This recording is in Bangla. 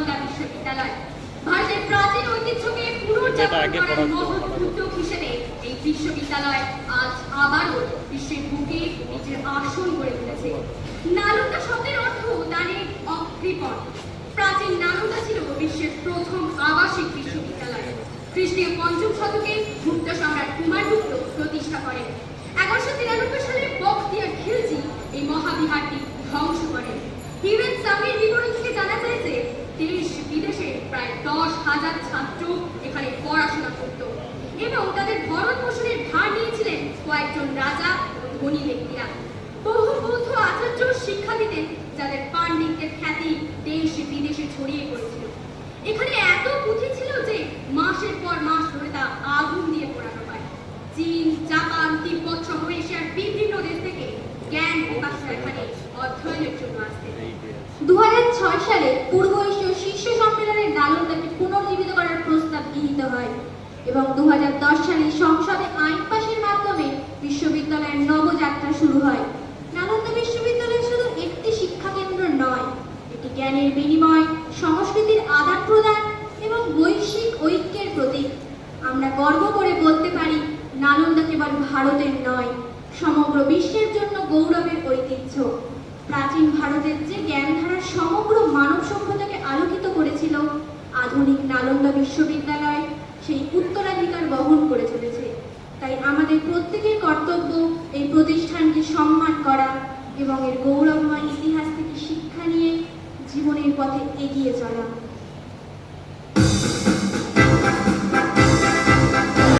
পুনরায় চালু নালন্দা বিশ্ববিদ্যালয়। ভারতের প্রাচীন ঐতিহ্যকে পুনর্জাগরণ করার মহৎ উদ্যোগ হিসেবে এই বিশ্ববিদ্যালয় আজ আবারও বিশ্বের বুকে নিজের আসন গড়ে তুলেছে। নালন্দা শব্দের অর্থ দানের অকৃপণ। প্রাচীন নালন্দা ছিল বিশ্বের প্রথম আবাসিক বিশ্ববিদ্যালয়। খ্রিস্টীয় পঞ্চম শতকে গুপ্ত সম্রাট কুমারগুপ্ত প্রতিষ্ঠা করেন। এগারোশো তিরানব্বই সালে বখতিয়ার খিলজি এই মহাবিহারটি ধ্বংস করেন। হিউম্যান সামির বিবরণ থেকে জানা যায় যে দেশ বিদেশে প্রায় দশ হাজার ছাত্র এখানে পড়াশোনা করত এবং তাদের ভরণ পোষণের ভার নিয়েছিলেন কয়েকজন রাজা ও ধনী ব্যক্তিরা। বহু বৌদ্ধ আচার্য শিক্ষা দিতেন যাদের পাণ্ডিত্যের খ্যাতি দেশ বিদেশে ছড়িয়ে পড়েছিল। এখানে এত পুঁথি ছিল যে মাসের পর মাস ধরে তা আগুন দিয়ে পোড়ানো হয়। চীন জাপান তিব্বত সহ এশিয়ার বিভিন্ন দেশ থেকে জ্ঞান বিকাশরা এখানে অধ্যয়নের জন্য আসতেন। দু সালে এবং দু হাজার দশ সালে সংসদে আইন পাশের মাধ্যমে বিশ্ববিদ্যালয়ের নবযাত্রা শুরু হয়। নালন্দা বিশ্ববিদ্যালয় শুধু একটি শিক্ষা কেন্দ্র নয়, এটি জ্ঞানের বিনিময়, সংস্কৃতির আদান প্রদান এবং বৈশ্বিক ঐক্যের প্রতীক। আমরা গর্ব করে বলতে পারি, নালন্দা কেবল ভারতের নয়, সমগ্র বিশ্বের জন্য গৌরবের ঐতিহ্য। প্রাচীন ভারতের যে জ্ঞানধারা সমগ্র মানব সভ্যতাকে আলোকিত করেছিল, আধুনিক নালন্দা বিশ্ববিদ্যালয়, সেই বহন করে চলেছে। তাই আমাদের প্রত্যেকের কর্তব্য এই প্রতিষ্ঠানকে সম্মান করা এবং এর গৌরবময় ইতিহাস থেকে শিক্ষা নিয়ে জীবনের পথে এগিয়ে চলা।